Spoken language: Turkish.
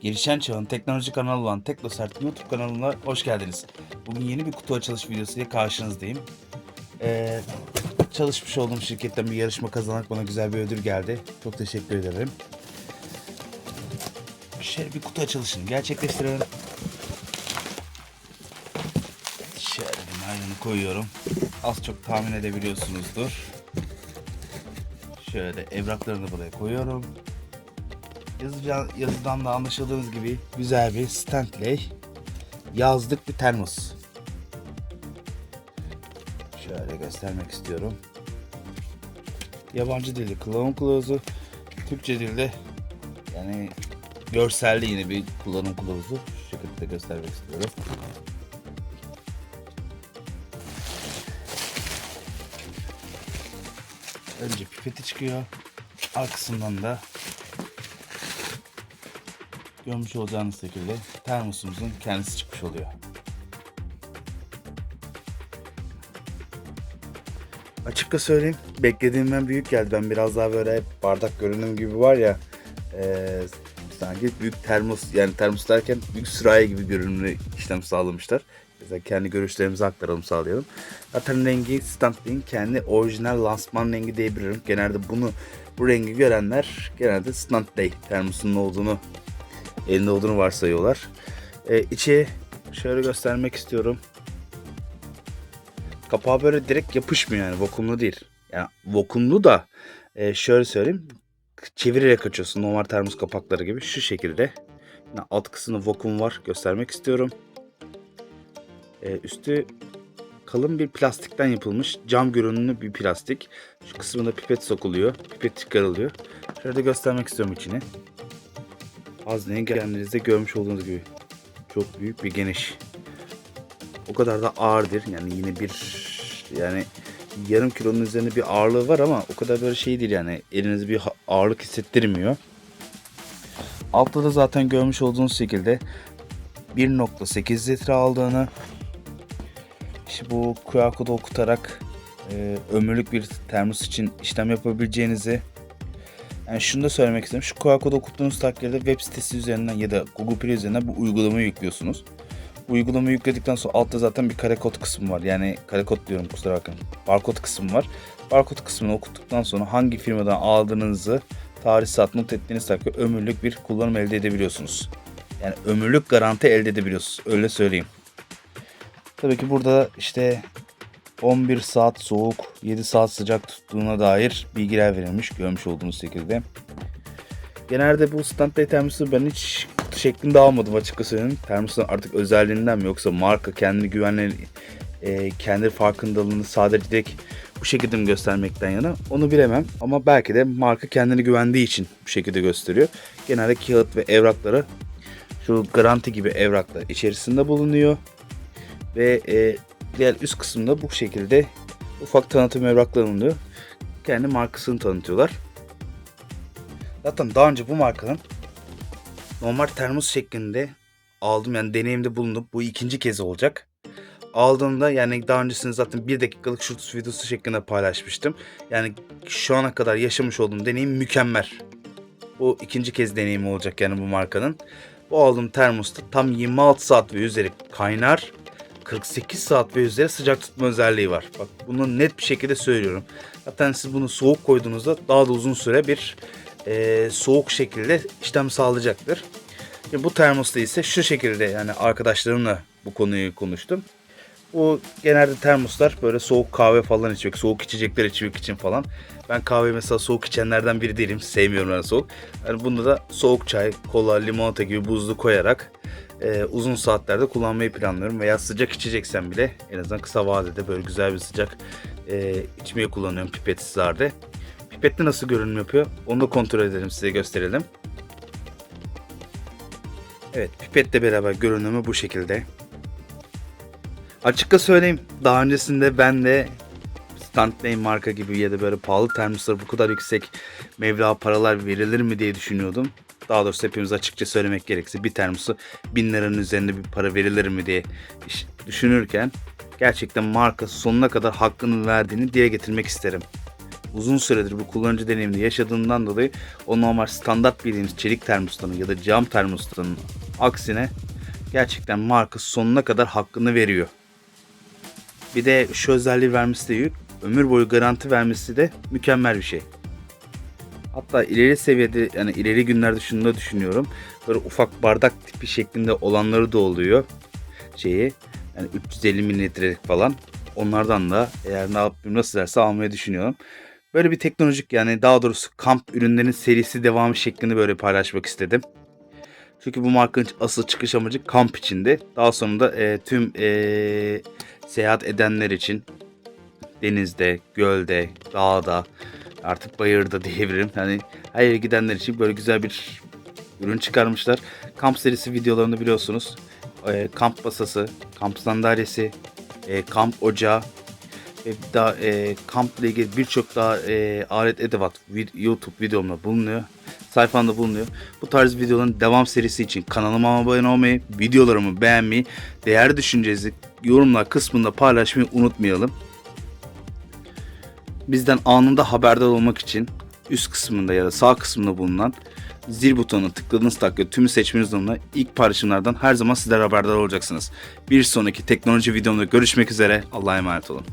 Gelişen çağın teknoloji kanalı olan Teknosert YouTube kanalına hoş geldiniz. Bugün yeni bir kutu açılış videosu ile karşınızdayım. Ee, çalışmış olduğum şirketten bir yarışma kazanarak bana güzel bir ödül geldi. Çok teşekkür ederim. Şöyle bir kutu açılışını gerçekleştirelim. Şöyle bir naylonu koyuyorum. Az çok tahmin edebiliyorsunuzdur. Şöyle evraklarını buraya koyuyorum. Yazıca, yazıdan da anlaşıldığınız gibi güzel bir Stanley yazlık bir termos. Şöyle göstermek istiyorum. Yabancı dilde kullanım kılavuzu, Türkçe dilde yani görselli yine bir kullanım kılavuzu. Şu şekilde göstermek istiyorum. Önce pipeti çıkıyor. Arkasından da görmüş olacağınız şekilde termosumuzun kendisi çıkmış oluyor. Açıkça söyleyeyim beklediğimden büyük geldi. Ben biraz daha böyle bardak görünüm gibi var ya eee, sanki büyük termos yani termos derken büyük sürahi gibi görünümlü işlem sağlamışlar. Mesela kendi görüşlerimizi aktaralım sağlayalım. Zaten rengi Stanley'in kendi orijinal lansman rengi diyebilirim. Genelde bunu bu rengi görenler genelde Stanley termosunun olduğunu elinde olduğunu varsayıyorlar. Ee, içi şöyle göstermek istiyorum. Kapağı böyle direkt yapışmıyor yani vakumlu değil. Yani vakumlu da e, şöyle söyleyeyim. Çevirerek açıyorsun normal termos kapakları gibi şu şekilde. Yine alt kısmında vakum var göstermek istiyorum. Ee, üstü kalın bir plastikten yapılmış cam görünümlü bir plastik. Şu kısmında pipet sokuluyor. Pipet çıkarılıyor. Şöyle göstermek istiyorum içini. Hazneyi kendinizde görmüş olduğunuz gibi çok büyük bir geniş. O kadar da ağırdır. Yani yine bir yani yarım kilonun üzerinde bir ağırlığı var ama o kadar böyle şey değil yani elinize bir ağırlık hissettirmiyor. Altta da zaten görmüş olduğunuz şekilde 1.8 litre aldığını işte bu QR kodu okutarak e, ömürlük bir termos için işlem yapabileceğinizi yani şunu da söylemek istedim. Şu QR kodu okuttuğunuz takdirde web sitesi üzerinden ya da Google Play üzerinden bu uygulamayı yüklüyorsunuz. Uygulamayı yükledikten sonra altta zaten bir kare kod kısmı var. Yani kare kod diyorum kusura bakmayın. Barkod kısmı var. Barkod kısmını okuttuktan sonra hangi firmadan aldığınızı tarih saat not ettiğiniz takdirde ömürlük bir kullanım elde edebiliyorsunuz. Yani ömürlük garanti elde edebiliyorsunuz. Öyle söyleyeyim. Tabii ki burada işte 11 saat soğuk, 7 saat sıcak tuttuğuna dair bilgiler verilmiş görmüş olduğunuz şekilde. Genelde bu Stanley termosu ben hiç kutu şeklinde almadım açıkçası. Termosun artık özelliğinden mi yoksa marka kendi güvenli e, kendi farkındalığını sadece direkt bu şekilde mi göstermekten yana onu bilemem. Ama belki de marka kendini güvendiği için bu şekilde gösteriyor. Genelde kağıt ve evrakları şu garanti gibi evraklar içerisinde bulunuyor. Ve e, diğer üst kısımda bu şekilde ufak tanıtım evrakları bulunuyor. Kendi markasını tanıtıyorlar. Zaten daha önce bu markanın normal termos şeklinde aldım yani deneyimde bulundum. Bu ikinci kez olacak. Aldığımda yani daha öncesinde zaten bir dakikalık short videosu şeklinde paylaşmıştım. Yani şu ana kadar yaşamış olduğum deneyim mükemmel. Bu ikinci kez deneyim olacak yani bu markanın. Bu aldığım termosta tam 26 saat ve üzeri kaynar 48 saat ve üzeri sıcak tutma özelliği var. Bak bunu net bir şekilde söylüyorum. Zaten siz bunu soğuk koyduğunuzda daha da uzun süre bir e, soğuk şekilde işlem sağlayacaktır. Şimdi bu termosta ise şu şekilde yani arkadaşlarımla bu konuyu konuştum. Bu genelde termoslar böyle soğuk kahve falan içmek, soğuk içecekler içmek için falan. Ben kahve mesela soğuk içenlerden biri değilim. Sevmiyorum ben soğuk. Yani bunda da soğuk çay, kola, limonata gibi buzlu koyarak e, uzun saatlerde kullanmayı planlıyorum. Veya sıcak içeceksem bile en azından kısa vadede böyle güzel bir sıcak e, içmeyi kullanıyorum pipetsizlerde. Pipette nasıl görünüm yapıyor onu da kontrol edelim size gösterelim. Evet pipetle beraber görünümü bu şekilde. Açıkça söyleyeyim daha öncesinde ben de Stanley marka gibi ya da böyle pahalı termoslara bu kadar yüksek meblağ paralar verilir mi diye düşünüyordum. Daha doğrusu hepimiz açıkça söylemek gerekirse bir termosu 1000 liranın üzerinde bir para verilir mi diye düşünürken gerçekten marka sonuna kadar hakkını verdiğini dile getirmek isterim. uzun süredir bu kullanıcı deneyimini yaşadığından dolayı o normal standart bildiğimiz çelik termostatın ya da cam termostatın aksine gerçekten marka sonuna kadar hakkını veriyor. Bir de şu özelliği vermesi de ömür boyu garanti vermesi de mükemmel bir şey. Hatta ileri seviyede yani ileri günlerde şunu da düşünüyorum. Böyle ufak bardak tipi şeklinde olanları da oluyor. Şeyi yani 350 mililitrelik falan. Onlardan da eğer ne yapayım nasıl derse almayı düşünüyorum. Böyle bir teknolojik yani daha doğrusu kamp ürünlerinin serisi devamı şeklinde böyle paylaşmak istedim. Çünkü bu markanın asıl çıkış amacı kamp içinde. Daha sonra da e, tüm e, seyahat edenler için denizde, gölde, dağda, artık bayırda diyebilirim. Hani her yere gidenler için böyle güzel bir ürün çıkarmışlar. Kamp serisi videolarını biliyorsunuz. E, kamp masası, kamp sandalyesi, e, kamp ocağı ve daha e, kampla ilgili birçok daha e, alet edevat vid- YouTube videomda bulunuyor. Sayfamda bulunuyor. Bu tarz videoların devam serisi için kanalıma abone olmayı, videolarımı beğenmeyi, değer düşüncenizi yorumlar kısmında paylaşmayı unutmayalım. Bizden anında haberdar olmak için üst kısmında ya da sağ kısmında bulunan zil butonuna tıkladığınız takdirde tümü seçmeniz durumunda ilk paylaşımlardan her zaman sizler haberdar olacaksınız. Bir sonraki teknoloji videomda görüşmek üzere. Allah'a emanet olun.